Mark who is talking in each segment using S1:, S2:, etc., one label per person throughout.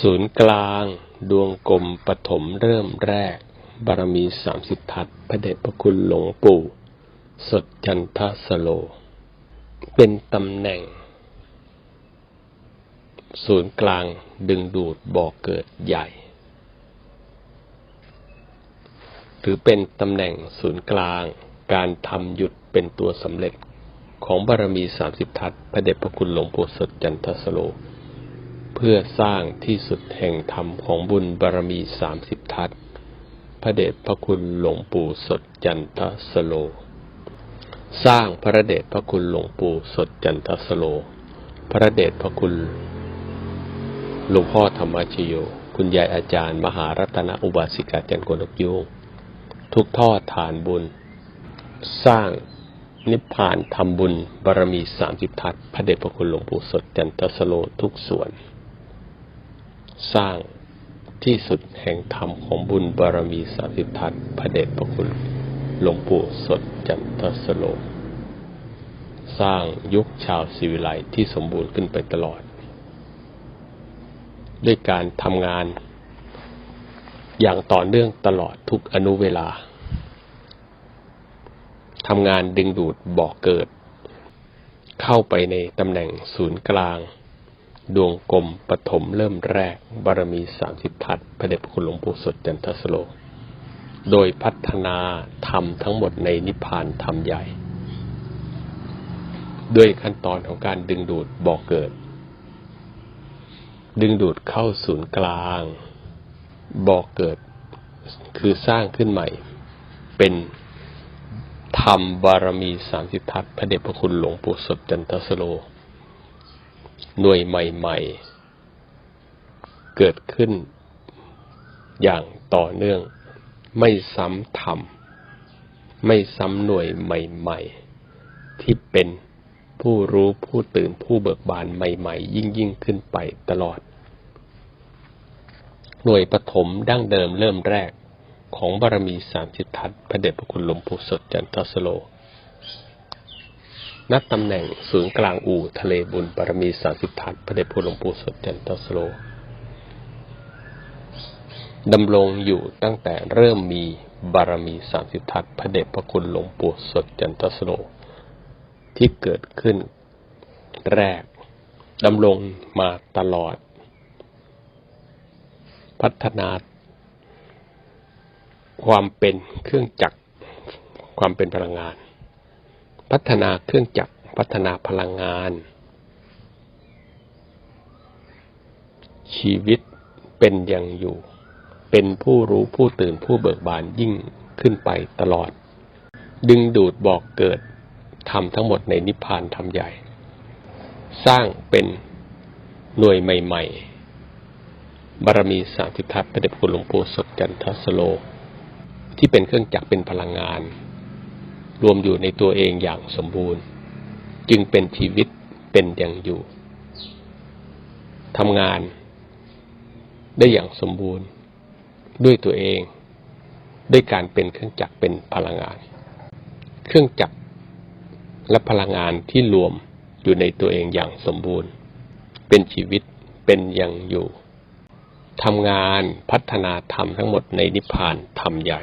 S1: ศูนย์กลางดวงกลมปฐมเริ่มแรก บารมีสามสิบทัศพระเดชพระคุณหลวงปู่ สดจันทสโล เป็นตำแหน่ง ศูนย์กลางดึงดูดบ่อเกิดใหญ่ หรือเป็นตำแหน่งศูนย์กลาง การทำหยุดเป็นตัวสำเร็จ ของบารมีสามสิบทัศพระเดชพระคุณหลวงปู่สดจันทสโล เพื่อสร้างที่สุดแห่งธรรมของบุญบารมีสามสิบทัศพระเดชพระคุณหลวงปู่สดจันทสโล สร้างพระเดชพระคุณหลวงปู่สดจันทสโล พระเดชพระคุณหลวงพ่อธรรมชโย คุณยายอาจารย์มหารัตนอุบาสิกาจันโกนกยูงทุกทอดฐานบุญ สร้างนิพพานทำบุญบารมีสามสิบทัศพระเดชพระคุณหลวงปู่สดจันทสโลทุกส่วน สร้างที่สุดแห่งธรรมของบุญบารมีสามสิบทัศน์พระเดชพระคุณหลวงปู่สดจันทสโลสร้างยุคชาวศิวิไลที่สมบูรณ์ขึ้นไปตลอด ด้วยการทำงาน อย่างต่อเนื่องตลอดทุกอนุเวลาทำงานดึงดูดบ่อกเกิด เข้าไปในตำแหน่งศูนย์กลาง ดวงกลมปฐมเริ่มแรก บารมีสามสิบทัศน์พระเดชพระคุณหลวงปู่สดจันทสโล โดยพัฒนาธรรมทั้งหมดในนิพพานธรรมใหญ่ ด้วยขั้นตอนของการดึงดูดบ่อกเกิด ดึงดูดเข้าศูนย์กลางบ่อกเกิด คือสร้างขึ้นใหม่ เป็นธรรมบารมีสามสิบทัศน์พระเดชพระคุณหลวงปู่สดจันทสโล หน่วยใหม่ ๆ เกิดขึ้น อย่างต่อเนื่อง ไม่ซ้ำทำไม่ซ้ำหน่วยใหม่ ๆ ที่เป็นผู้รู้ผู้ตื่นผู้เบิกบานใหม่ ๆ ยิ่งยิ่งขึ้นไปตลอด หน่วยปฐมดั้งเดิมเริ่มแรกของบารมีสามสิบทัศน์พระเดชพระคุณหลวงปู่สดจันทสโล นัดตำแหน่งศูนย์กลางอู่ทะเลบุญบารมีสามสิบทัศน์พระเดชพระคุณหลวงปู่สดจันทสโลดำรงอยู่ตั้งแต่เริ่มมีบารมีสามสิบทัศน์พระเดชพระคุณหลวงปู่สดจันทสโลที่เกิดขึ้นแรกดำรงมาตลอด พัฒนา ความเป็นเครื่องจักร ความเป็นพลังงาน พัฒนาเครื่องจักร พัฒนาพลังงาน ชีวิตเป็นอย่างอยู่ เป็นผู้รู้ผู้ตื่นผู้เบิกบานยิ่งขึ้นไปตลอด ดึงดูดบอกเกิดทำทั้งหมดในนิพพานทำใหญ่ สร้างเป็นหน่วยใหม่ ๆ บารมีสามสิบทัศน์พระเดชคุณหลวงปู่สดจันทสโล ที่เป็นเครื่องจักรเป็นพลังงาน รวมอยู่ในตัวเองอย่างสมบูรณ์ จึงเป็นชีวิตเป็นอย่างอยู่ทำงานได้อย่างสมบูรณ์ ด้วยตัวเอง ด้วยการเป็นเครื่องจักรเป็นพลังงาน เครื่องจักรและพลังงานที่รวมอยู่ในตัวเองอย่างสมบูรณ์ เป็นชีวิตเป็นอย่างอยู่ทำงานพัฒนาธรรมทั้งหมดในนิพพานธรรมใหญ่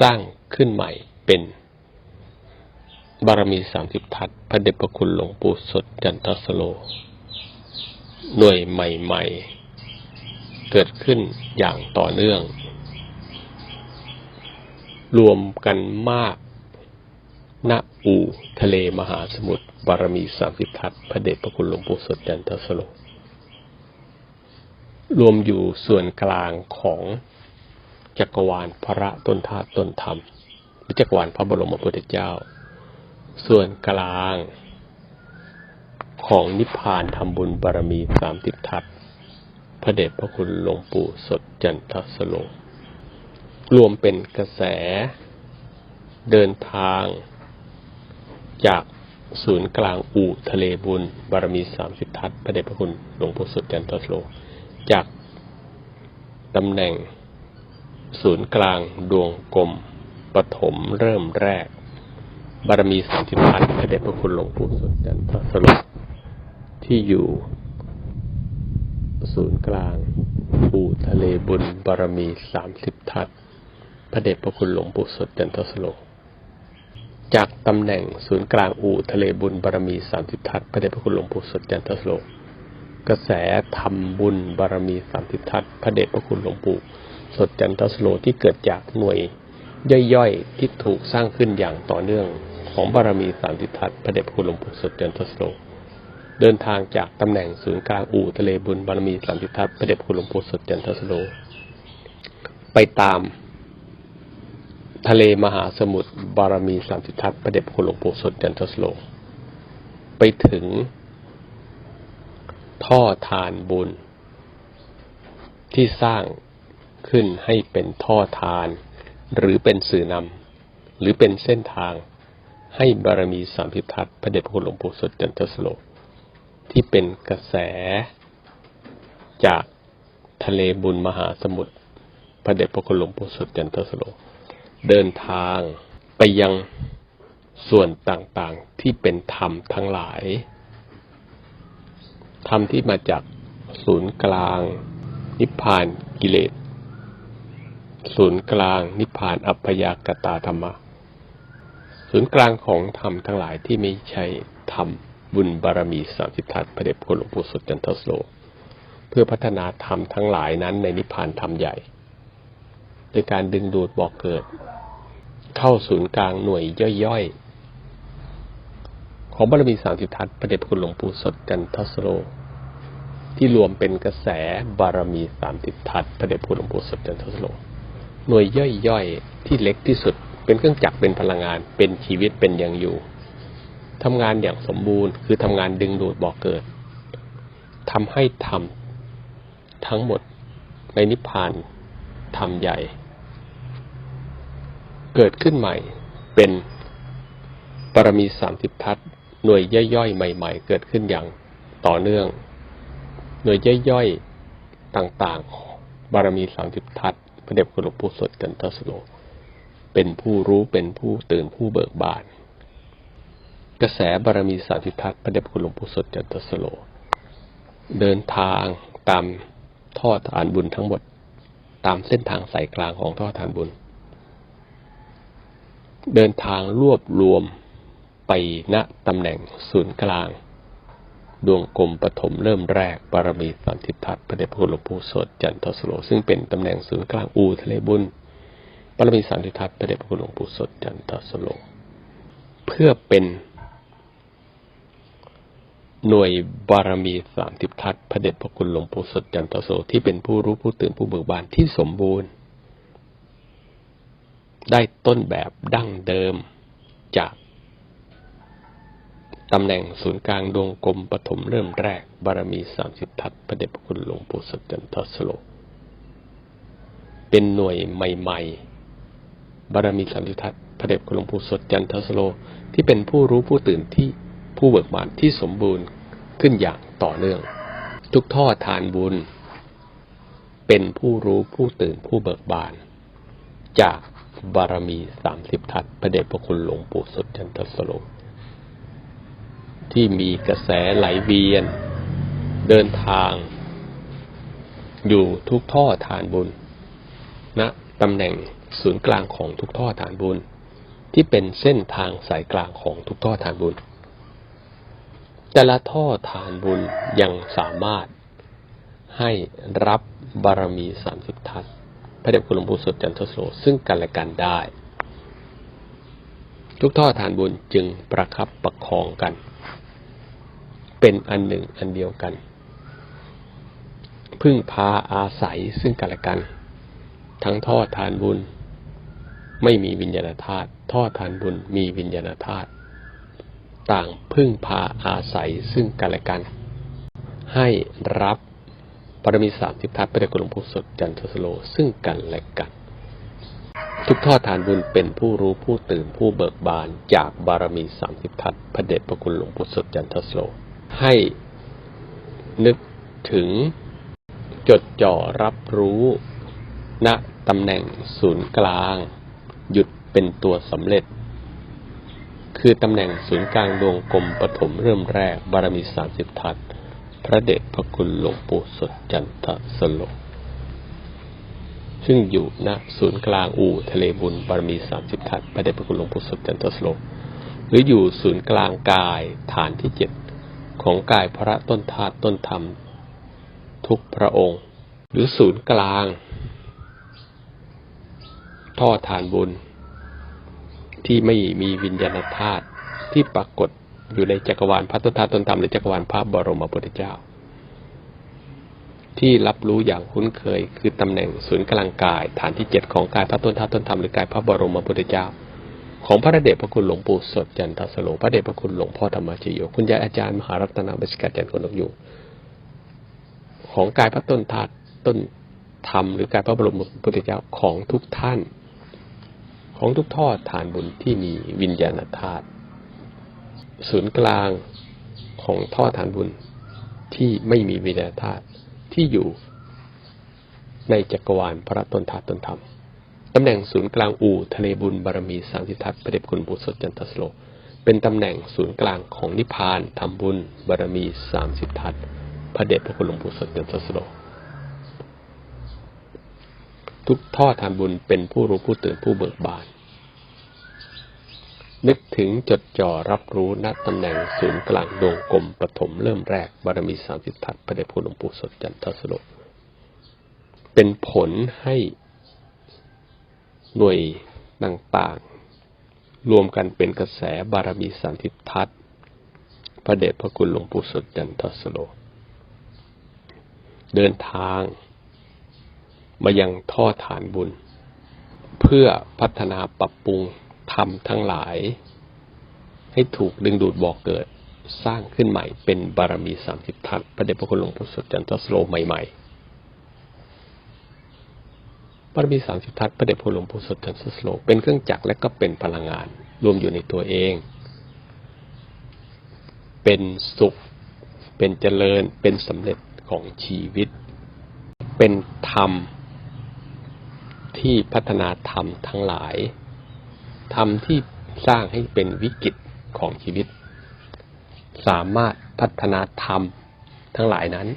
S1: สร้างขึ้นใหม่ เป็นบารมีสามสิบทัศพระเดชพระคุณหลวงปู่สดจันทสโล หน่วยใหม่ ๆ เกิดขึ้นอย่างต่อเนื่อง รวมกันมาก ณ อูทะเลมหาสมุทรบารมีสามสิบทัศพระเดชพระคุณหลวงปู่สดจันทสโล รวมอยู่ส่วนกลางของจักรวาลพระต้นธาตุต้นธรรม รือจักวาลพระบรมพุทธเจ้า ส่วนกลาง ของนิพพานทำบุญบารมีสามสิบทัศพระเดชพระคุณหลวงปู่สดจันทสโลรวมเป็นกระแสเดินทางจากศูนย์กลางอู่ทะเลบุญ บารมีสามสิบทัศพระเดชพระคุณหลวงปู่สดจันทสโล จากตำแหน่งศูนย์กลางดวงกลม ปฐมเริ่มแรก บารมีสามสิบทัศน์พระเดชพระคุณหลวงปู่สดจันทสโลที่อยู่ ศูนย์กลางอู่ทะเลบุญบารมีสามสิบทัศน์พระเดชพระคุณหลวงปู่สดจันทสโลจากตำแหน่งศูนย์กลางอู่ทะเลบุญบารมีสามสิบทัศน์พระเดชพระคุณหลวงปู่สดจันทสโลกระแสทำบุญบารมีสามสิบทัศน์พระเดชพระคุณหลวงปู่สดจันทสโลที่เกิดจากหน่วย ย่อยๆ ที่ถูกสร้างขึ้นอย่างต่อเนื่องของบารมีสามสิบทัศน์พระเดชพระคุณหลวงปู่สดจันทสโลเดินทางจากตำแหน่งศูนย์กลางอู่ทะเลบุญบารมีสามสิบทัศน์พระเดชพระคุณหลวงปู่สดจันทสโลไปตามทะเลมหาสมุทรบารมีสามสิบทัศน์พระเดชพระคุณหลวงปู่สดจันทสโล ไปถึง ท่อทานบุญ ที่สร้างขึ้นให้เป็นท่อทาน หรือเป็นสื่อนำหรือเป็นเส้นทาง ให้บารมีสามพิทัศน์พระเดชพระคุณหลวงปู่สดจันทสโลที่เป็นกระแส จากทะเลบุญมหาสมุทรพระเดชพระคุณหลวงปู่สดจันทสโลเดินทางไปยังส่วนต่างๆที่เป็นธรรมทั้งหลาย ธรรมที่มาจากศูนย์กลาง นิพพานกิเลส ศูนย์กลางนิพพานอัพยากตาธรรมะ ศูนย์กลางของธรรมทั้งหลายที่ไม่ใช่ธรรมบุญบารมีสามสิบทัศพระเดชพระคุณหลวงปู่สุดจันทสโล เพื่อพัฒนาธรรมทั้งหลายนั้นในนิพพานธรรมใหญ่ โดยการดึงดูดบอกเกิด เข้าศูนย์กลางหน่วยย่อยๆ ของบารมีสามสิบทัศพระเดชพระคุณหลวงปู่สดจันทสโลที่รวมเป็นกระแสบารมีสามสิบทัศพระเดชพระคุณหลวงปู่สดจันทสโล หน่วยย่อยๆ ที่เล็กที่สุด เป็นเครื่องจักรเป็นพลังงานเป็นชีวิตเป็นอย่างอยู่ทำงานอย่างสมบูรณ์ คือทำงานดึงดูดบ่อกเกิดทำให้ทำทั้งหมดในนิพพานทำใหญ่ เกิดขึ้นใหม่เป็นปรมีสามสิบทัศหน่วยย่อยๆ ใหม่ ๆ เกิดขึ้นอย่างต่อเนื่อง หน่วยย่อยๆ ต่างๆ บารมีสามสิบทัศ พระเดชคุณหลวงปู่สดจันทสโล เป็นผู้รู้เป็นผู้ตื่นผู้เบิกบาน กระแสบารมีสามสิบทัศน์พระเดชคุณหลวงปู่สดจันทสโล เดินทางตามท่อฐานบุญทั้งหมด ตามเส้นทางสายกลางของท่อฐานบุญ เดินทางรวบรวมไปณตำแหน่งศูนย์กลาง ดวงกลมปฐมเริ่มแรกบารมีสามสิบทัศพระเดชพระคุณหลวงปู่สดจันทสโลซึ่งเป็นตำแหน่งศูนย์กลางอูทะเลบุญบารมีสามสิบทัศพระเดชพระคุณหลวงปู่สดจันทสโลเพื่อเป็นหน่วยบารมีสามสิบทัศน์พระเดชพระคุณหลวงปู่สดจันทโสที่เป็นผู้รู้ผู้ตื่นผู้เบิกบานที่สมบูรณ์ ได้ต้นแบบดั้งเดิมจาก ตำแหน่งศูนย์กลางดวงกลมปฐมเริ่มแรก บารมีสามสิบทัศพระเดชพระคุณหลวงปู่สดจันทสโล เป็นหน่วยใหม่ๆ บารมีสามสิบทัศพระเดชพระคุณหลวงปู่สดจันทสโล ที่เป็นผู้รู้ผู้ตื่นที่ผู้เบิกบานที่สมบูรณ์ขึ้นอย่างต่อเนื่อง ทุกท่อทานบุญ เป็นผู้รู้ผู้ตื่นผู้เบิกบาน จากบารมีสามสิบทัศพระเดชพระคุณหลวงปู่สดจันทสโล ที่มีกระแสไหลเวียน เดินทาง อยู่ทุกท่อทานบุญณนะตำแหน่งศูนย์กลางของทุกท่อทานบุญ ที่เป็นเส้นทางสายกลางของทุกท่อทานบุญ แต่ละท่อทานบุญยังสามารถให้รับบารมีสามสิบทัศพระเดชคุณหลวงปู่สดจันทโสซึ่งกันและกันได้ ทุกท่อทานบุญจึงประคับประคองกัน เป็นอันหนึ่งอันเดียวกัน พึ่งพาอาศัยซึ่งกันและกัน ทั้งท่อทานบุญ ไม่มีวิญญาณธาตุท่อทานบุญมีวิญญาณธาตุต่างพึ่งพาอาศัยซึ่งกันและกัน ให้รับปรมีสามสิบทัศน์พระเดชคุณหลวงปู่สดจันทสโลซึ่งกันและกัน ทุกท่อทานบุญเป็นผู้รู้ผู้ตื่นผู้เบิกบานจากบารมีสามสิบทัศน์พระเดชพระคุณหลวงปู่สดจันทสโล ให้นึกถึงจดจ่อรับรู้ณตำแหน่งศูนย์กลาง หยุดเป็นตัวสำเร็จ คือตำแหน่งศูนย์กลางดวงกลมปฐมเริ่มแรก บารมีสามสิบทัศพระเดชพระคุณหลวงปู่สดจันทสโลซึ่งอยู่ณศูนย์กลางอู่ทะเลบุญบารมีสามสิบทัศพระเดชพระคุณหลวงปู่สดจันทสโลหรืออยู่ศูนย์กลางกายฐานที่เจ็ด ของกายพระต้นธาตุต้นธรรม ทุกพระองค์ หรือศูนย์กลาง ท่อฐานบุญ ที่ไม่มีวิญญาณธาตุที่ปรากฏอยู่ในจักรวาลพระต้นธาตุต้นธรรมหรือจักรวาลพระบรมพุทธเจ้า ที่รับรู้อย่างคุ้นเคยคือตำแหน่งศูนย์กลางกาย ฐานที่เจ็ดของกายพระต้นธาตุต้นธรรมหรือกายพระบรมพุทธเจ้า ของพระเดชพระคุณหลวงปู่สดจันทสโลพระเดชพระคุณหลวงพ่อธรรมชโยคุณยายอาจารย์มหารัตนาบริกาจันทร์คนกอยู่ของกายพระต้นธาตุต้นธรรมหรือกายพระบรมพุทธเจ้าของทุกท่าน ของทุกทอดฐานบุญที่มีวิญญาณธาตุศูนย์กลางของท่อฐานบุญที่ไม่มีวิญญาณธาตุที่อยู่ในจักรวาลพระต้นธาตุต้นธรรม ตำแหน่งศูนย์กลางอู่ทะเลบุญบารมีสามสิทัศน์พระเดชคุณบุตรสดจันทสโล เป็นตำแหน่งศูนย์กลางของนิพพานทำบุญบารมีสามสิทัศน์พระเดชพระคุณหลวงปู่สดจันทสโล ทุกท่อทานบุญเป็นผู้รู้ผู้ตื่นผู้เบิกบาน นึกถึงจดจ่อรับรู้ณตำแหน่งศูนย์กลางดวงกลมปฐมเริ่มแรกบารมีสามสิทัศน์พระเดชคุณหลวงปู่สดจันทสโล เป็นผลให้ หน่วยต่างๆ รวมกันเป็นกระแสบารมีสามสิบทัศน์พระเดชพระคุณหลวงปู่สดจันทสโล เดินทาง มายังท่อฐานบุญ เพื่อพัฒนาปรับปรุงธรรมทั้งหลาย ให้ถูกดึงดูดบอกเกิด สร้างขึ้นใหม่เป็นบารมีสามสิบทัศน์พระเดชพระคุณหลวงปู่สดจันทสโลใหม่ ๆ บารมีสามสิบทัศน์พระเดชพระหลวงปู่สดจันทสโลเป็นเครื่องจักรและก็เป็นพลังงาน รวมอยู่ในตัวเอง เป็นสุข เป็นเจริญเป็นสำเร็จของชีวิต เป็นธรรม ที่พัฒนาธรรมทั้งหลายธรรมที่สร้างให้เป็นวิกฤตของชีวิต สามารถพัฒนาธรรมทั้งหลายนั้น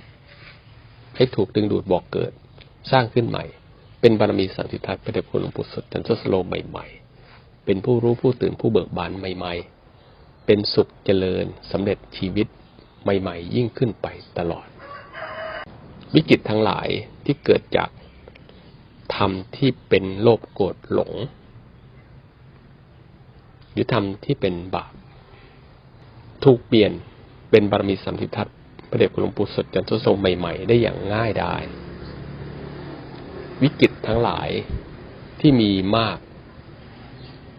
S1: ให้ถูกดึงดูดบอกเกิด สร้างขึ้นใหม่ เป็นบารมีสันติทัศน์พระเดชคุณหลวงปู่สดจันทสโลใหม่ๆ เป็นผู้รู้ผู้ตื่นผู้เบิกบานใหม่ๆ เป็นสุขเจริญสำเร็จชีวิตใหม่ๆ ยิ่งขึ้นไปตลอด วิกฤตทั้งหลายที่เกิดจากธรรมที่เป็นโลภโกรธหลง หรือธรรมที่เป็นบาปถูกเปลี่ยนเป็นบารมีสัมทิทัศน์พระเดชคุณหลวงปู่สดจันทสโลใหม่ ๆ ได้อย่างง่ายดาย วิกฤตทั้งหลายที่มีมาก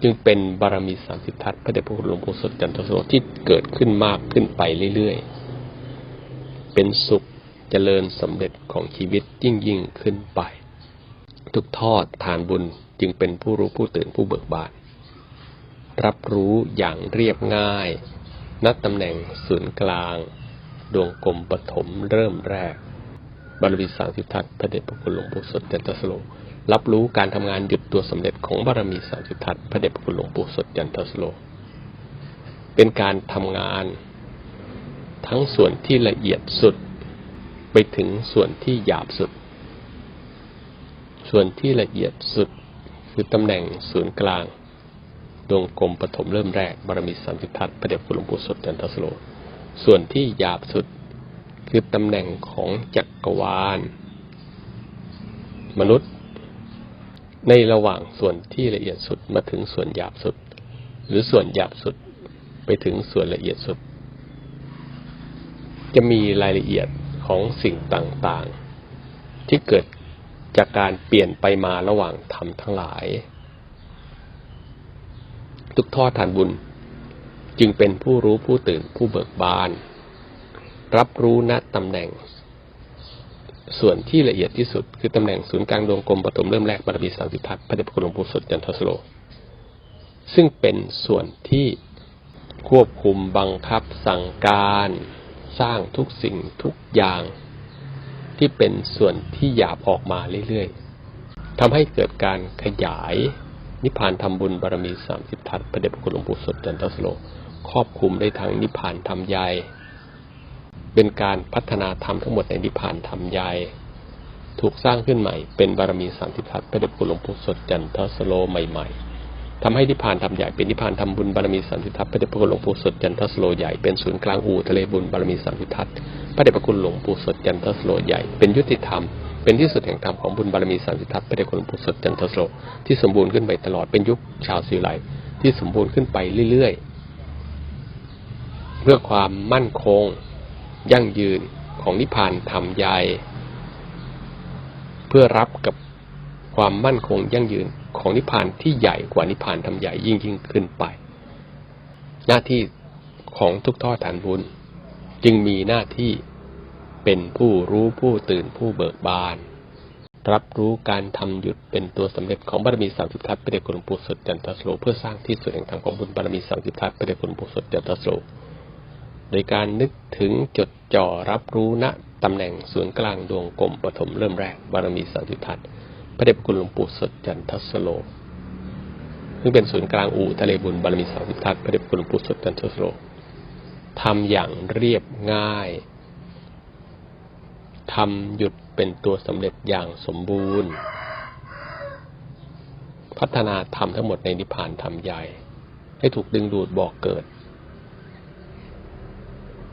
S1: จึงเป็นบารมีสามสิบทัศพระเดชพระคุณหลวงปู่สดจันทโสที่เกิดขึ้นมากขึ้นไปเรื่อยๆ เป็นสุขเจริญสำเร็จของชีวิตยิ่งยิ่งขึ้นไป ทุกทอดทานบุญจึงเป็นผู้รู้ผู้ตื่นผู้เบิกบาน รับรู้อย่างเรียบง่าย นัดตำแหน่งศูนย์กลาง ดวงกลมปฐมเริ่มแรก บารมีสามสิบทัศน์พระเดชพระคุณหลวงปู่สดจันทสโล รับรู้การทำงานหยุดตัวสำเร็จของบารมีสามสิบทัศน์พระเดชพระคุณหลวงปู่สดจันทสโล เป็นการทำงานทั้งส่วนที่ละเอียดสุด ไปถึงส่วนที่หยาบสุด ส่วนที่ละเอียดสุดคือตำแหน่งศูนย์กลางดวงกลมปฐมเริ่มแรกบารมีสามสิบทัศน์พระเดชพระคุณหลวงปู่สดจันทสโล ส่วนที่หยาบสุด คือตำแหน่งของจักรวาล มนุษย์ ในระหว่างส่วนที่ละเอียดสุดมาถึงส่วนหยาบสุด หรือส่วนหยาบสุดไปถึงส่วนละเอียดสุด จะมีรายละเอียดของสิ่งต่างๆ ที่เกิดจากการเปลี่ยนไปมาระหว่างธรรมทั้งหลาย ทุกทอดทานบุญ จึงเป็นผู้รู้ผู้ตื่นผู้เบิกบาน รับรู้ณตำแหน่ง ส่วนที่ละเอียดที่สุด คือตำแหน่งศูนย์กลางดวงกลมปฐมเริ่มแรกบารมีสามสิบทัศพระเดชพระคุณหลวงปู่สดจันทสโล ซึ่งเป็นส่วนที่ควบคุมบังคับสั่งการสร้างทุกสิ่งทุกอย่าง ที่เป็นส่วนที่หยาบออกมาเรื่อยๆทำให้เกิดการขยายนิพพานทำบุญบารมีสามสิบทัศพระเดชพระคุณหลวงปู่สดจันทสโลครอบคลุมได้ทั้งนิพพานทำใหญ่ เป็นการพัฒนาธรรมทั้งหมดในนิพพานธรรมใหญ่ถูกสร้างขึ้นใหม่ เป็นบารมีสามสิบทัศน์พระเดชคุณหลวงปู่สดจันทสโลใหม่ๆทำให้นิพพานธรรมใหญ่เป็นนิพพานธรรมบุญบารมีสามสิบทัศน์พระเดชพระคุณหลวงปู่สดจันทสโลใหญ่เป็นศูนย์กลางอู่ทะเลบุญบารมีสามสิบทัศน์พระเดชพระคุณหลวงปู่สดจันทสโลใหญ่เป็นยุติธรรมเป็นที่สุดแห่งธรรมของบุญบารมีสามสิบทัศน์พระเดชคุณหลวงปู่สดจันทสโลที่สมบูรณ์ขึ้นไปตลอดเป็นยุคชาวศิไลที่สมบูรณ์ขึ้นไปเรื่อยๆเพื่อความมั่นคง ยั่งยืนของนิพพานธรรมใหญ่เพื่อรับกับความมั่นคงยั่งยืนของนิพพานที่ใหญ่กว่านิพพานธรรมใหญ่ยิ่งยิ่งขึ้นไป หน้าที่ของทุกท่อฐานบุญ จึงมีหน้าที่เป็นผู้รู้ผู้ตื่นผู้เบิกบาน รับรู้การทำหยุดเป็นตัวสำเร็จของบารมีสามสิบทัศน์พระเดชคุณหลวงปู่สดจันทสโลเพื่อสร้างที่สุดแห่งธรรมของบุญบารมีสามสิบทัศน์พระเดชคุณหลวงปู่สดจันทสโล โดยการนึกถึงจดจ่อรับรู้ณตำแหน่งศูนย์กลางดวงกลมปฐมเริ่มแรกบารมีสามสิบทัศน์พระเดชคุณหลวงปู่สดจันทสโลซึ่งเป็นศูนย์กลางอู่ทะเลบุญบารมีสามสิบทัศน์พระเดชคุณหลวงปู่สดจันทสโลทำอย่างเรียบง่ายทำหยุดเป็นตัวสำเร็จอย่างสมบูรณ์ พัฒนาธรรมทั้งหมดในนิพพานธรรมใหญ่ ให้ถูกดึงดูดบอกเกิด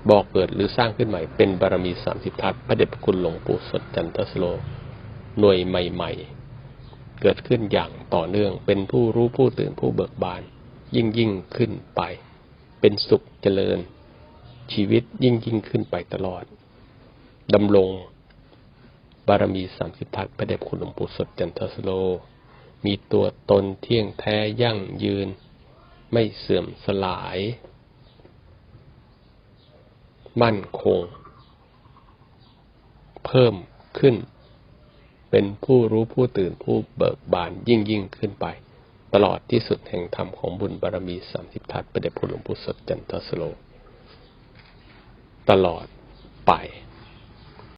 S1: บอกเกิดหรือสร้างขึ้นใหม่เป็นบารมีสามสิบทัศพระเดชพระคุณหลวงปู่สดจันทสโล หน่วยใหม่ ๆ เกิดขึ้นอย่างต่อเนื่อง เป็นผู้รู้ผู้ตื่นผู้เบิกบาน ยิ่งยิ่งขึ้นไป เป็นสุขเจริญ ชีวิตยิ่งยิ่งขึ้นไปตลอดดำรงบารมีสามสิบทัศพระเดชคุณหลวงปู่สดจันทสโล มีตัวตนเที่ยงแท้ยั่งยืน ไม่เสื่อมสลาย มั่นคง เพิ่มขึ้น เป็นผู้รู้ผู้ตื่นผู้เบิกบานยิ่งยิ่งขึ้นไป ตลอดที่สุดแห่งธรรมของบุญบารมีสามสิบทัศประเดชคุณหลวงปู่สดจันทสโล ตลอดไป